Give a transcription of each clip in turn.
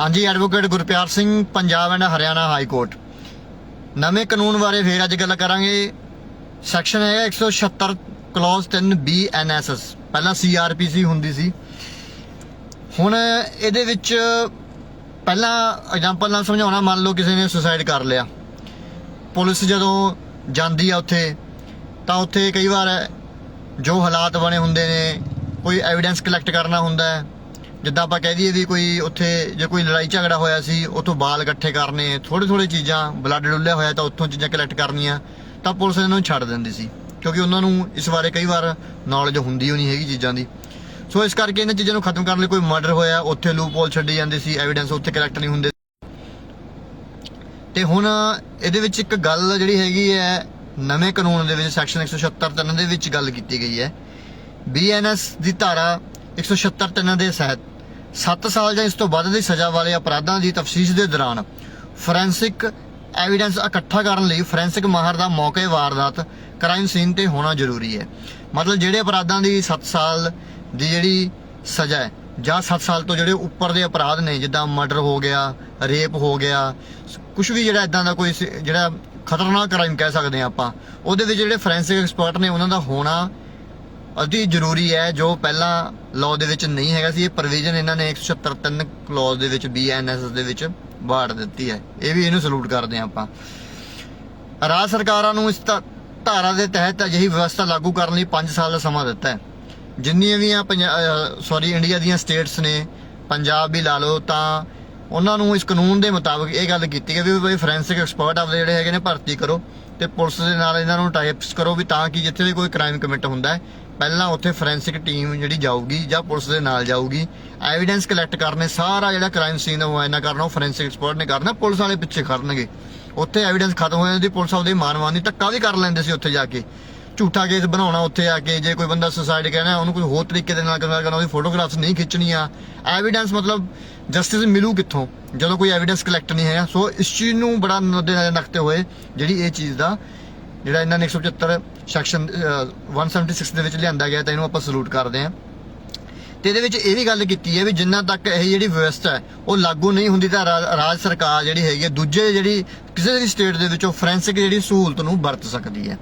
ਹਾਂਜੀ advocate Gurpyar Singh, Punjab and Haryana high court ਨਵੇਂ ਕਾਨੂੰਨ ਬਾਰੇ ਫੇਰ ਅੱਜ ਗੱਲ ਕਰਾਂਗੇ। ਸੈਕਸ਼ਨ ਹੈਗਾ 176 ਕਲੌਜ਼ 3 ਬੀ ਐਨਐਸਐਸ ਪਹਿਲਾਂ ਸੀਆਰਪੀਸੀ ਹੁੰਦੀ ਸੀ। ਹੁਣ ਇਹਦੇ ਵਿੱਚ ਪਹਿਲਾਂ ਐਗਜ਼ਾਮਪਲ ਨਾਲ ਸਮਝਾਉਣਾ, ਮੰਨ ਲਓ ਕਿਸੇ ਨੇ ਸੁਸਾਈਡ ਕਰ ਲਿਆ। ਪੁਲਿਸ ਜਦੋਂ ਜਾਂਦੀ ਆ ਉੱਥੇ, ਤਾਂ ਉੱਥੇ ਕਈ ਵਾਰ ਜੋ ਹਾਲਾਤ ਬਣੇ ਹੁੰਦੇ ਨੇ, ਕੋਈ ਐਵੀਡੈਂਸ ਕਲੈਕਟ ਕਰਨਾ ਹੁੰਦਾ ਹੈ। ਜਿੱਦਾਂ ਆਪਾਂ ਕਹਿ ਦਈਏ ਵੀ ਕੋਈ ਉੱਥੇ ਜੇ ਕੋਈ ਲੜਾਈ ਝਗੜਾ ਹੋਇਆ ਸੀ, ਉੱਥੋਂ ਬਾਲ ਇਕੱਠੇ ਕਰਨੇ ਥੋੜੇ ਥੋੜੇ ਚੀਜ਼ਾਂ, ਬਲੱਡ ਡੁੱਲਿਆ ਹੋਇਆ ਤਾਂ ਉੱਥੋਂ ਚੀਜ਼ਾਂ ਕਲੈਕਟ ਕਰਨੀਆਂ, ਤਾਂ ਪੁਲਿਸ ਇਹਨਾਂ ਨੂੰ ਛੱਡ ਦਿੰਦੀ ਸੀ। ਕਿਉਂਕਿ ਉਹਨਾਂ ਨੂੰ ਇਸ ਬਾਰੇ ਕਈ ਵਾਰ ਨੌਲੇਜ ਹੁੰਦੀ ਹੋ ਹੈਗੀ ਚੀਜ਼ਾਂ ਦੀ। ਸੋ ਇਸ ਕਰਕੇ ਇਹਨਾਂ ਚੀਜ਼ਾਂ ਨੂੰ ਖਤਮ ਕਰਨ ਲਈ ਕੋਈ ਮਰਡਰ ਹੋਇਆ, ਉੱਥੇ ਲੂਪ ਹੋਲ ਛੱਡੀ ਜਾਂਦੀ ਸੀ ਐਵੀਡੈਂਸ ਉੱਥੇ ਕਲੈਕਟ ਨਹੀਂ ਹੁੰਦੇ ਤੇ ਹੁਣ ਇਹਦੇ ਵਿੱਚ ਇੱਕ ਗੱਲ ਜਿਹੜੀ ਹੈਗੀ ਹੈ, ਨਵੇਂ ਕਾਨੂੰਨ ਦੇ ਵਿੱਚ ਸੈਕਸ਼ਨ 176 ਤਿੰਨ ਦੇ ਵਿੱਚ ਗੱਲ ਕੀਤੀ ਗਈ ਹੈ। ਬੀਐਨਐਸ ਦੀ ਧਾਰਾ 176 ਤਿੰਨ ਦੇ ਸਹਿਤ 7 ਸਾਲ ਜਾਂ ਇਸ ਤੋਂ ਵੱਧ ਦੀ ਸਜ਼ਾ ਵਾਲੇ ਅਪਰਾਧਾਂ ਦੀ ਤਫਤੀਸ਼ ਦੇ ਦੌਰਾਨ ਫੋਰੈਂਸਿਕ ਐਵੀਡੈਂਸ ਇਕੱਠਾ ਕਰਨ ਲਈ ਫੋਰੈਂਸਿਕ ਮਾਹਰ ਦਾ ਮੌਕੇ ਵਾਰਦਾਤ ਕ੍ਰਾਈਮ ਸੀਨ ਤੇ ਹੋਣਾ ਜ਼ਰੂਰੀ ਹੈ। ਮਤਲਬ ਜਿਹੜੇ ਅਪਰਾਧਾਂ ਦੀ 7 ਸਾਲ ਦੀ ਜਿਹੜੀ ਸਜ਼ਾ ਹੈ ਜਾਂ 7 ਸਾਲ ਤੋਂ ਜਿਹੜੇ ਉੱਪਰ ਦੇ ਅਪਰਾਧ ਨੇ, ਜਿੱਦਾਂ ਮਰਡਰ ਹੋ ਗਿਆ, ਰੇਪ ਹੋ ਗਿਆ ਕੁਝ ਵੀ ਜਿਹੜਾ ਇਦਾਂ ਦਾ ਕੋਈ ਜਿਹੜਾ ਖਤਰਨਾਕ ਕ੍ਰਾਈਮ ਕਹਿ ਸਕਦੇ ਆ ਆਪਾਂ, ਉਹਦੇ ਵਿੱਚ ਜਿਹੜੇ ਫੋਰੈਂਸਿਕ ਐਕਸਪਰਟ ਨੇ ਉਹਨਾਂ ਦਾ ਹੋਣਾ ਅਤੀ ਜ਼ਰੂਰੀ ਹੈ, ਜੋ ਪਹਿਲਾਂ ਲਾਅ ਦੇ ਵਿੱਚ ਨਹੀਂ ਹੈਗਾ ਸੀ, ਇਹ ਪ੍ਰੋਵੀਜ਼ਨ ਇਹਨਾਂ ਨੇ 176 ਕਲੌਜ਼ ਦੇ ਵਿੱਚ ਬੀਐਨਐਸ ਦੇ ਵਿੱਚ ਬਾੜ ਦਿੱਤੀ ਹੈ। ਇਹ ਵੀ ਇਹਨੂੰ ਸਲੂਟ ਕਰਦੇ ਹਾਂ ਆਪਾਂ। ਰਾਜ ਸਰਕਾਰਾਂ ਨੂੰ ਇਸ ਧਾਰਾ ਦੇ ਤਹਿਤ ਅਜਿਹੀ ਵਿਵਸਥਾ ਲਾਗੂ ਕਰਨ ਲਈ 5 ਸਾਲ ਦਾ ਸਮਾਂ ਦਿੱਤਾ ਹੈ। ਜਿੰਨੀਆਂ ਵੀ ਆ ਸੌਰੀ ਇੰਡੀਆ ਦੀਆਂ ਸਟੇਟਸ ਨੇ, ਪੰਜਾਬ ਵੀ ਲਾ ਲਓ, ਤਾਂ ਉਹਨਾਂ ਨੂੰ ਇਸ ਕਾਨੂੰਨ ਦੇ ਮੁਤਾਬਕ ਇਹ ਗੱਲ ਕੀਤੀ ਗਈ ਵੀ ਬਈ ਫੋਰੈਂਸਿਕ ਐਕਸਪਰਟ ਆਪਦੇ ਜਿਹੜੇ ਹੈਗੇ ਨੇ ਭਰਤੀ ਕਰੋ ਤੇ ਪੁਲਿਸ ਦੇ ਨਾਲ ਇਹਨਾਂ ਨੂੰ ਟਾਈਪਸ ਕਰੋ ਵੀ ਤਾਂ ਕਿ ਜਿੱਥੇ ਵੀ ਕੋਈ ਕ੍ਰਾਈਮ ਕਮਿਟ ਹੁੰਦਾ ਹੈ ਪਹਿਲਾਂ ਉੱਥੇ ਫੋਰੈਂਸਿਕ ਟੀਮ ਜਿਹੜੀ ਜਾਊਗੀ ਜਾਂ ਪੁਲਿਸ ਦੇ ਨਾਲ ਜਾਊਗੀ ਐਵੀਡੈਂਸ ਕਲੈਕਟ ਕਰਨੇ, ਸਾਰਾ ਜਿਹੜਾ ਕ੍ਰਾਈਮ ਸੀਨ ਦਾ ਮੁਆਇਨਾ ਕਰਨਾ, ਉਹ ਫੋਰੈਂਸਿਕ ਐਕਸਪਰਟ ਨੇ ਕਰਨਾ, ਪੁਲਿਸ ਵਾਲੇ ਪਿੱਛੇ ਖੜਨਗੇ। ਉੱਥੇ ਐਵੀਡੈਂਸ ਖਤਮ ਹੋ ਜਾਂਦੀ ਪੁਲਿਸ ਆਪਦੇ ਮਾਨਵਾਨੀ ਧੱਕਾ ਵੀ ਕਰ ਲੈਂਦੇ ਸੀ ਉੱਥੇ ਜਾ ਕੇ। ਝੂਠਾ ਕੇਸ ਬਣਾਉਣਾ ਉੱਥੇ ਆ ਕੇ, ਜੇ ਕੋਈ ਬੰਦਾ ਸੁਸਾਇਡ ਕਹਿਣਾ, ਉਹਨੂੰ ਕੋਈ ਹੋਰ ਤਰੀਕੇ ਦੇ ਨਾਲ ਕਰਨਾ, ਉਹਦੀ ਫੋਟੋਗ੍ਰਾਫਸ ਨਹੀਂ ਖਿੱਚਣੀਆਂ। ਐਵੀਡੈਂਸ ਮਤਲਬ ਜਸਟਿਸ ਮਿਲੂ ਕਿੱਥੋਂ? ਜਦੋਂ ਕੋਈ ਐਵੀਡੈਂਸ ਕਲੈਕਟ ਨਹੀਂ ਹੈ ਸੋ ਇਸ ਚੀਜ਼ ਨੂੰ ਬੜਾ ਨਜ਼ਰ ਰੱਖਦੇ ਹੋਏ, ਜਿਹੜੀ ਇਹ ਚੀਜ਼ ਦਾ ਜਿਹੜਾ ਇਹਨਾਂ ਨੇ 175 ਸੈਕਸ਼ਨ 176 ਦੇ ਵਿੱਚ ਲਿਆਂਦਾ ਗਿਆ ਤਾਂ ਇਹਨੂੰ ਆਪਾਂ ਸਲੂਟ ਕਰਦੇ ਹਾਂ। ਤੇ ਇਹਦੇ ਵਿੱਚ ਇਹ ਵੀ ਗੱਲ ਕੀਤੀ ਹੈ ਵੀ ਜਿੰਨਾ ਤੱਕ ਇਹ ਜਿਹੜੀ ਵਿਵਸਥਾ ਹੈ, ਉਹ ਲਾਗੂ ਨਹੀਂ ਹੁੰਦੀ ਤਾਂ ਰਾ- ਰਾਜ ਸਰਕਾਰ ਜਿਹੜੀ ਹੈਗੀ ਹੈ, ਦੂਜੇ ਜਿਹੜੀ ਕਿਸੇ ਵੀ ਸਟੇਟ ਦੇ ਵਿੱਚੋਂ ਫੋਰੈਂਸਿਕ ਜਿਹੜੀ ਸਹੂਲਤ ਨੂੰ ਵਰਤ ਸਕਦੀ ਹੈ।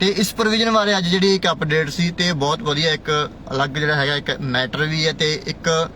ਤੇ ਇਸ ਪ੍ਰੋਵੀਜ਼ਨ ਬਾਰੇ ਅੱਜ ਜਿਹੜੀ ਇੱਕ ਅਪਡੇਟ ਸੀ ਤੇ ਬਹੁਤ ਵਧੀਆ ਇੱਕ ਅਲੱਗ ਜਿਹੜਾ ਹੈਗਾ ਇੱਕ ਮੈਟਰ ਵੀ ਹੈ ਤੇ ਇੱਕ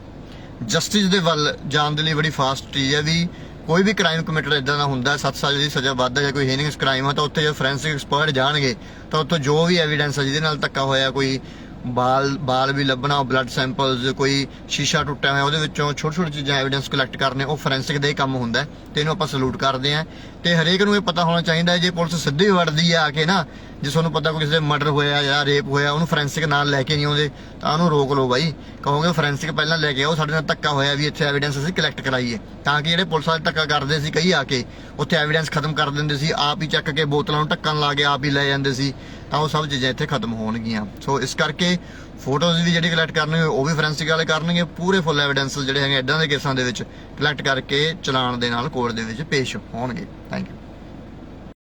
ਜਸਟਿਸ ਦੇ ਵੱਲ ਜਾਣ ਦੇ ਲਈ ਬੜੀ ਫਾਸਟ ਚੀਜ਼ ਹੈ ਵੀ ਕੋਈ ਵੀ ਕ੍ਰਾਈਮ ਕਮਿਟਡ ਇਦਾਂ ਦਾ ਹੁੰਦਾ 7 ਸਾਲ ਦੀ ਸਜ਼ਾ ਵੱਧ ਹੈ ਜਾਂ ਕੋਈ ਹੀਨਿੰਗਸ ਕ੍ਰਾਈਮ ਹੈ ਤਾਂ ਉੱਥੇ ਜੇ ਫੋਰੈਂਸਿਕ ਐਕਸਪਰਟ ਜਾਣਗੇ, ਤਾਂ ਉੱਥੋਂ ਜੋ ਵੀ ਐਵੀਡੈਂਸ ਹੈ ਜਿਹਦੇ ਨਾਲ ਧੱਕਾ ਹੋਇਆ, ਕੋਈ ਬਾਲ ਬਾਲ ਵੀ ਲੱਭਣਾ ਬਲੱਡ ਸੈਂਪਲਸ ਕੋਈ ਸ਼ੀਸ਼ਾ ਟੁੱਟਿਆ ਹੋਇਆ, ਉਹਦੇ ਵਿੱਚੋਂ ਛੋਟੀ ਛੋਟੀ ਚੀਜ਼ਾਂ ਐਵੀਡੈਂਸ ਕਲੈਕਟ ਕਰਨੇ, ਉਹ ਫੋਰੈਂਸਿਕ ਦਾ ਹੀ ਕੰਮ ਹੁੰਦਾ ਤੇ ਇਹਨੂੰ ਆਪਾਂ ਸਲੂਟ ਕਰਦੇ ਆਂ ਤੇ ਹਰੇਕ ਨੂੰ ਇਹ ਪਤਾ ਹੋਣਾ ਚਾਹੀਦਾ ਜੇ ਪੁਲਿਸ ਸਿੱਧੀ ਵੜਦੀ ਆ ਕੇ ਨਾ, ਜੇ ਤੁਹਾਨੂੰ ਪਤਾ ਕੋਈ ਕਿਸੇ ਦੇ ਮਰਡਰ ਹੋਇਆ ਜਾਂ ਰੇਪ ਹੋਇਆ, ਉਹਨੂੰ ਫੋਰੈਂਸਿਕ ਨਾਲ ਲੈ ਕੇ ਨਹੀਂ ਆਉਂਦੇ, ਤਾਂ ਉਹਨੂੰ ਰੋਕ ਲਓ ਬਾਈ। ਕਹੋਗੇ ਫੋਰੈਂਸਿਕ ਪਹਿਲਾਂ ਲੈ ਕੇ ਆਓ, ਸਾਡੇ ਨਾਲ ਧੱਕਾ ਹੋਇਆ ਵੀ ਇੱਥੇ ਐਵੀਡੈਂਸ ਅਸੀਂ ਕਲੈਕਟ ਕਰਾਈਏ। ਤਾਂ ਕਿ ਜਿਹੜੇ ਪੁਲਿਸ ਵਾਲੇ ਧੱਕਾ ਕਰਦੇ ਸੀ ਕਈ ਆ ਕੇ, ਉੱਥੇ ਐਵੀਡੈਂਸ ਖਤਮ ਕਰ ਦਿੰਦੇ ਸੀ, ਆਪ ਹੀ ਚੱਕ ਕੇ ਬੋਤਲਾਂ ਨੂੰ ਢੱਕਣ ਲਾ ਕੇ ਆਪ ਹੀ ਲੈ ਜਾਂਦੇ ਸੀ। ਤਾਂ ਉਹ ਸਭ ਚੀਜ਼ਾਂ ਇੱਥੇ ਖਤਮ ਹੋਣਗੀਆਂ। ਸੋ ਇਸ ਕਰਕੇ ਫੋਟੋਜ਼ ਵੀ ਜਿਹੜੀ ਕਲੈਕਟ ਕਰਨਗੇ, ਉਹ ਵੀ ਫੋਰੈਂਸਿਕ ਵਾਲੇ ਕਰਨਗੇ, ਪੂਰੇ ਫੁੱਲ ਐਵੀਡੈਂਸ ਜਿਹੜੇ ਹੈਗੇ ਇਦਾਂ ਦੇ ਕੇਸਾਂ ਦੇ ਵਿੱਚ ਕਲੈਕਟ ਕਰਕੇ ਚਲਾਨ ਦੇ ਨਾਲ ਕੋਰਟ ਦੇ ਵਿੱਚ ਪੇਸ਼ ਹੋਣਗੇ। Thank you